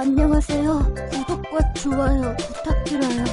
안녕하세요. 구독과 좋아요 부탁드려요.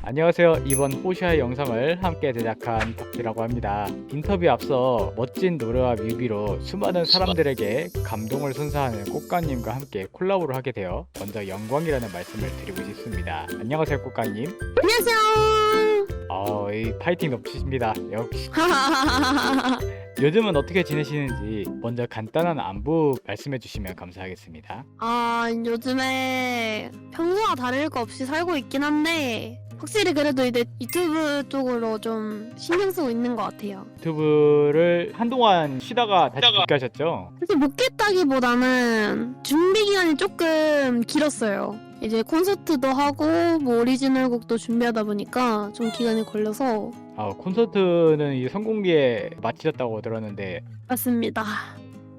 안녕하세요. 이번 호시아의 영상을 함께 제작한 덕지라고 합니다. 인터뷰 앞서 멋진 노래와 뮤비로 수많은 사람들에게 감동을 선사하는 꽃가님과 함께 콜라보를 하게 되어 먼저 영광이라는 말씀을 드리고 싶습니다. 안녕하세요, 꽃가님. 안녕하세요. 어, 이 파이팅 넘치십니다. 역시 요즘은 어떻게 지내시는지 먼저 간단한 안부 말씀해 주시면 감사하겠습니다. 아 요즘에 평소와 다를 거 없이 살고 있긴 한데 확실히 그래도 이제 유튜브 쪽으로 좀 신경 쓰고 있는 것 같아요. 유튜브를 한동안 쉬다가 다시 복귀하셨죠? 사실 못 깼다기보다는 준비 기간이 조금 길었어요. 이제 콘서트도 하고 뭐 오리지널 곡도 준비하다 보니까 좀 기간이 걸려서 아, 콘서트는 이 선공개에 마치셨다고 들었는데 맞습니다.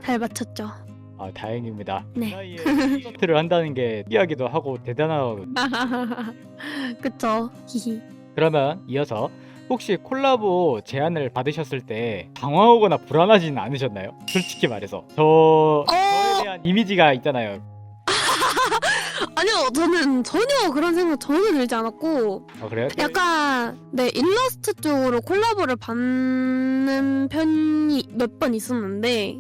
잘 맞췄죠. 아, 다행입니다. 그 네. 콘서트를 한다는 게 특이하기도 하고 대단하고 그쵸. 히히. 그러면 이어서 혹시 콜라보 제안을 받으셨을 때 당황하거나 불안하지는 않으셨나요? 솔직히 말해서 저 저에 대한 이미지가 있잖아요. 아니요, 저는 전혀 그런 생각 전혀 들지 않았고 아 그래요? 약간 네 일러스트 쪽으로 콜라보를 받는 편이 몇 번 있었는데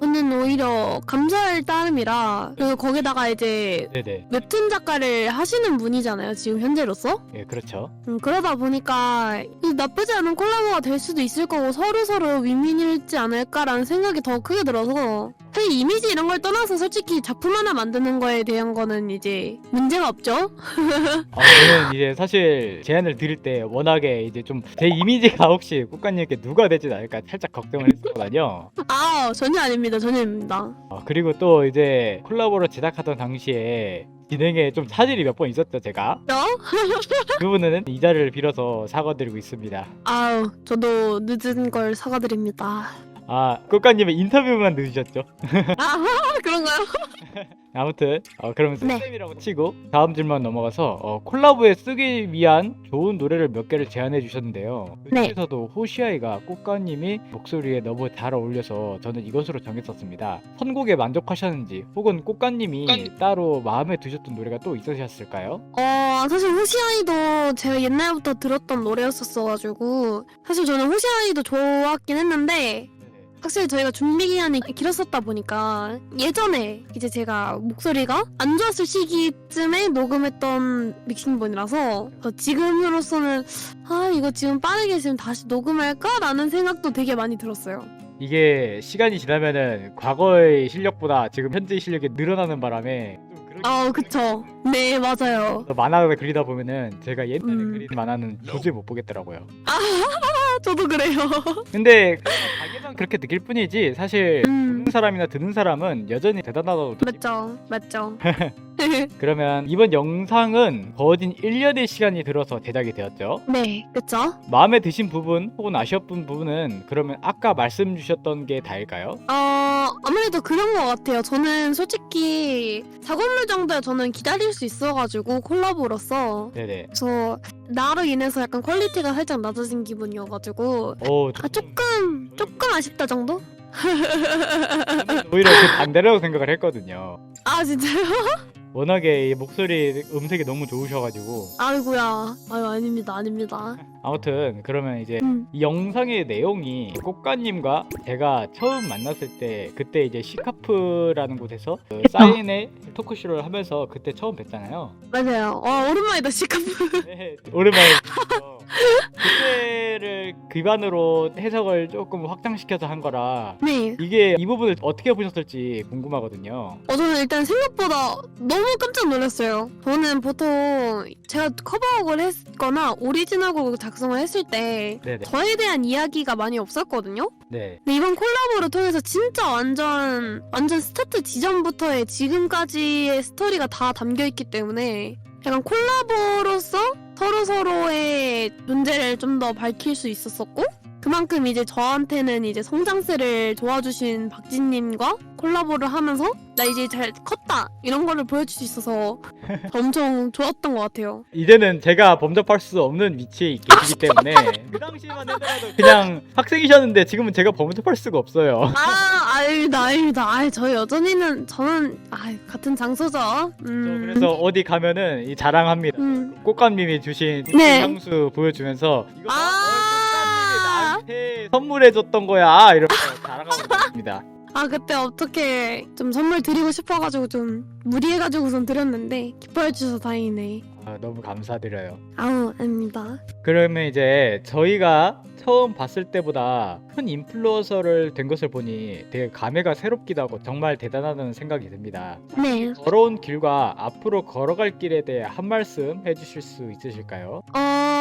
저는 오히려 감사할 따름이라 그리고 거기다가 이제 네네. 웹툰 작가를 하시는 분이잖아요 지금 현재로서 예, 그렇죠. 음, 그러다 보니까 이 나쁘지 않은 콜라보가 될 수도 있을 거고 서로 서로 윈윈일지 않을까라는 생각이 더 크게 들어서 사실 이미지 이런 걸 떠나서 솔직히 작품 하나 만드는 거에 대한 거는 이제 문제가 없죠 아, 저는 이제 사실 제안을 드릴 때 워낙에 이제 좀 제 이미지가 혹시 국가님께 누가 되진 않을까 살짝 걱정을 했었거든요. 아 전혀 아닙니다 전혀 아닙니다 아, 그리고 또 이제 콜라보를 제작하던 당시에 진행에 좀 차질이 몇 번 있었죠, 제가. 어? 그 부분은 이 자리를 빌어서 사과드리고 있습니다. 아우 저도 늦은 걸 사과드립니다 아, 꽃가님의 인터뷰만 늦으셨죠? 아 그런가요? 아무튼 어, 그러면 네. 쌤이라고 치고 다음 질문 넘어가서 어, 콜라보에 쓰기 위한 좋은 노래를 몇 개를 제안해 주셨는데요. 그 네. 중에서도 호시아이가 꽃가님이 목소리에 너무 잘 어울려서 저는 이것으로 정했었습니다. 선곡에 만족하셨는지 혹은 꽃가님이 따로 마음에 드셨던 노래가 또 있으셨을까요? 어 사실 호시아이도 제가 옛날부터 들었던 노래였었어가지고 사실 저는 호시아이도 좋았긴 했는데 확실히 저희가 준비 기간이 길었었다 보니까 예전에 이제 제가 목소리가 안 좋았을 시기쯤에 녹음했던 믹싱본이라서 저 지금으로서는 아 이거 지금 빠르게 지금 다시 녹음할까라는 생각도 되게 많이 들었어요. 이게 시간이 지나면은 과거의 실력보다 지금 현재 실력이 늘어나는 바람에 아 그쵸. 네 맞아요. 만화를 그리다 보면은 제가 옛날에 음. 그린 만화는 도저히 못 보겠더라고요. 아 저도 그래요. 근데 자기만 그렇게 느낄 뿐이지 사실 음. 보는 사람이나 듣는 사람은 여전히 대단하다고 느낍니다. 맞죠 맞죠. 그러면 이번 영상은 거진 1년의 시간이 들어서 제작이 되었죠. 네 그쵸. 마음에 드신 부분 혹은 아쉬웠던 부분은 그러면 아까 말씀 주셨던 게 다일까요? 어 아무래도 그런 것 같아요. 저는 솔직히 작업물 정도야 저는 기다릴 수 있어가지고 콜라보로서 네네. 그래서 나로 인해서 약간 퀄리티가 살짝 낮아진 기분이어가지고 오, 아 조금 조금 아쉽다 정도? 저는 오히려 그 반대라고 생각을 했거든요. 아 진짜요? 워낙에 이 목소리 음색이 너무 좋으셔가지고 아이고야 아유 아닙니다 아닙니다. 아무튼 그러면 이제 음. 이 영상의 내용이 꽃가님과 제가 처음 만났을 때 그때 이제 시카프라는 곳에서 그 사인회 토크쇼를 하면서 그때 처음 뵀잖아요. 맞아요. 와 오랜만이다 시카프. 네, 오랜만에 뵀죠. 그때를 기반으로 해석을 조금 확장시켜서 한 거라 네. 이게 이 부분을 어떻게 보셨을지 궁금하거든요. 어, 저는 일단 생각보다 너무 깜짝 놀랐어요. 저는 보통 제가 커버곡을 했거나 오리지널 곡을 작성을 했을 때 네네. 저에 대한 이야기가 많이 없었거든요. 네. 근데 이번 콜라보를 통해서 진짜 완전 완전 스타트 지점부터의 지금까지의 스토리가 다 담겨 있기 때문에 약간 콜라보로서 서로 서로의 존재를 좀 더 밝힐 수 있었었고 그 그만큼 이제 저한테는 이제 성장세를 도와주신 박진님과 콜라보를 하면서 나 이제 잘 컸다 이런 거를 보여줄 수 있어서 엄청 좋았던 것 같아요. 이제는 제가 범접할 수 없는 위치에 계시기 때문에 그 당시만 해도 그냥 학생이셨는데 지금은 제가 범접할 수가 없어요. 아, 아닙니다, 아닙니다. 아, 저 여전히는 저는 아 같은 장소죠. 저 음, 그래서 어디 가면은 이 자랑합니다. 음, 꽃감님이 주신 네. 향수 보여주면서 이거 봐, 아. 선물해줬던 거야 이러면서 자랑하고 있습니다. 아 그때 어떻게 좀 선물 드리고 싶어가지고 좀 무리해가지고선 드렸는데 기뻐해 주셔서 다행이네. 아, 너무 감사드려요. 아우 아닙니다. 그러면 이제 저희가 처음 봤을 때보다 큰 인플루언서를 된 것을 보니 되게 감회가 새롭기도 하고 정말 대단하다는 생각이 듭니다. 네. 걸어온 길과 앞으로 걸어갈 길에 대해 한 말씀 해주실 수 있으실까요? 어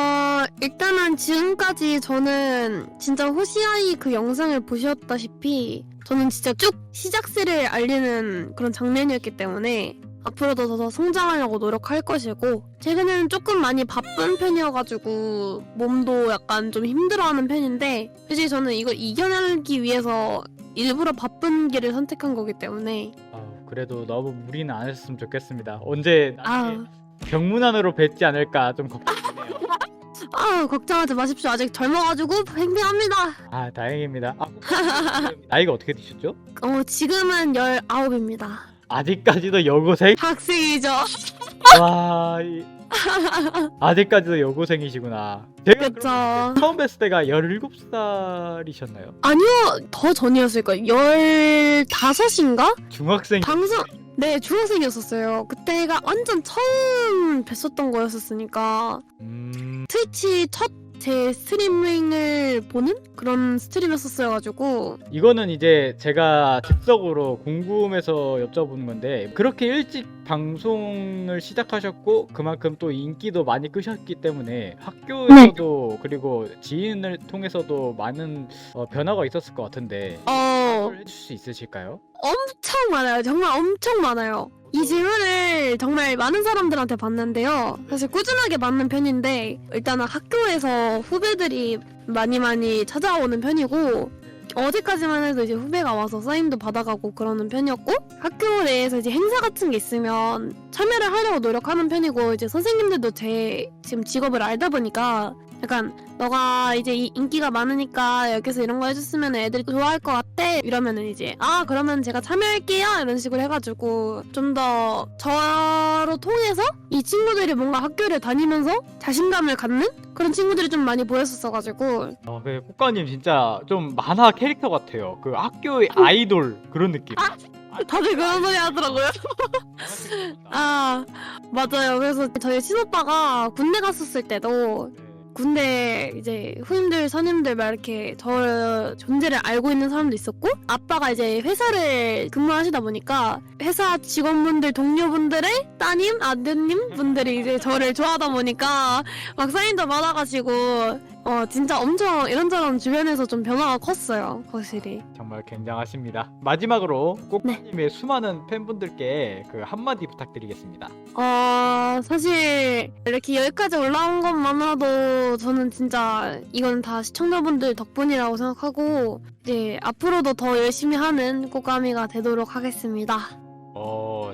일단은 지금까지 저는 진짜 호시아이 그 영상을 보셨다시피 저는 진짜 쭉 시작세를 알리는 그런 장면이었기 때문에 앞으로도 더 성장하려고 노력할 것이고 최근에는 조금 많이 바쁜 편이어가지고 몸도 약간 좀 힘들어하는 편인데 솔직히 저는 이걸 이겨내기 위해서 일부러 바쁜 길을 선택한 거기 때문에 아, 그래도 너무 무리는 안 했으면 좋겠습니다. 언제 나중에 아 병문 안으로 뵙지 않을까 좀 걱정이네요. 아 걱정하지 마십시오 아직 젊어가지고 팽팽합니다 아 다행입니다. 아, 나이가 어떻게 되셨죠? 어 지금은 19입니다 아직까지도 여고생? 학생이죠 와 이... 아직까지도 여고생이시구나. 제가 그쵸. 그러면 처음 뵀을 때가 17살이셨나요? 아니요 더 전이었을 거예요 15인가? 중학생 방송 네 중학생이었었어요 그때가 완전 처음 뵀었던 거였었으니까 음... 트위치 첫 제 스트리밍을 보는 그런 스트림이었었어가지고 이거는 이제 제가 즉석으로 궁금해서 여쭤보는 건데 그렇게 일찍 방송을 시작하셨고 그만큼 또 인기도 많이 끄셨기 때문에 학교에서도 그리고 지인을 통해서도 많은 어, 변화가 있었을 것 같은데 어 해줄 수 있으실까요? 엄청 많아요. 정말 엄청 많아요. 이 질문을 정말 많은 사람들한테 봤는데요. 사실 꾸준하게 받는 편인데 일단은 학교에서 후배들이 많이 많이 찾아오는 편이고 어제까지만 해도 이제 후배가 와서 사인도 받아가고 그러는 편이었고 학교 내에서 이제 행사 같은 게 있으면 참여를 하려고 노력하는 편이고 이제 선생님들도 제 지금 직업을 알다 보니까 약간 너가 이제 이 인기가 많으니까 여기서 이런 거 해줬으면 애들이 좋아할 것 같아 이러면은 이제 아 그러면 제가 참여할게요 이런 식으로 해가지고 좀 더 저로 통해서 이 친구들이 뭔가 학교를 다니면서 자신감을 갖는 그런 친구들이 좀 많이 보였었어가지고 아, 그 꽃가님 진짜 좀 만화 캐릭터 같아요. 그 학교의 아이돌 그런 느낌. 다들 그런 소리 하더라고요. 아 맞아요. 그래서 저희 친오빠가 군대 갔었을 때도 군대 이제 후임들 선임들 막 이렇게 저 존재를 알고 있는 사람도 있었고 아빠가 이제 회사를 근무하시다 보니까 회사 직원분들 동료분들의 따님 아드님 분들이 이제 저를 좋아하다 보니까 막 사인도 받아가지고 어 진짜 엄청 이런저런 주변에서 좀 변화가 컸어요 확실히 정말 굉장하십니다. 마지막으로 네. 꽃가님의 수많은 팬분들께 그 한마디 부탁드리겠습니다. 어 사실 이렇게 여기까지 올라온 것만으로도 저는 진짜 이건 다 시청자분들 덕분이라고 생각하고 이제 앞으로도 더 열심히 하는 꼬까미가 되도록 하겠습니다.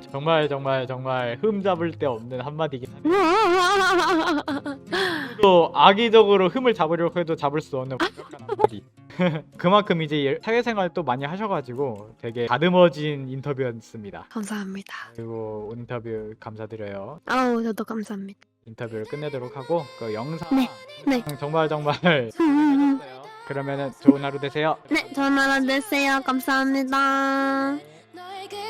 어 정말 정말 정말 흠 잡을 데 없는 한마디긴 합니다. 또 악의적으로 흠을 잡으려고 해도 잡을 수 없는 완벽한 한마디. 그만큼 이제 사회생활 또 많이 하셔가지고 되게 다듬어진 인터뷰였습니다. 감사합니다. 그리고 인터뷰 감사드려요. 아우 저도 감사합니다. 인터뷰를 끝내도록 하고 그 영상 네, 네. 정말 정말 음, 그러면은 좋은 하루 되세요. 네, 좋은 하루 되세요. 감사합니다. 너에게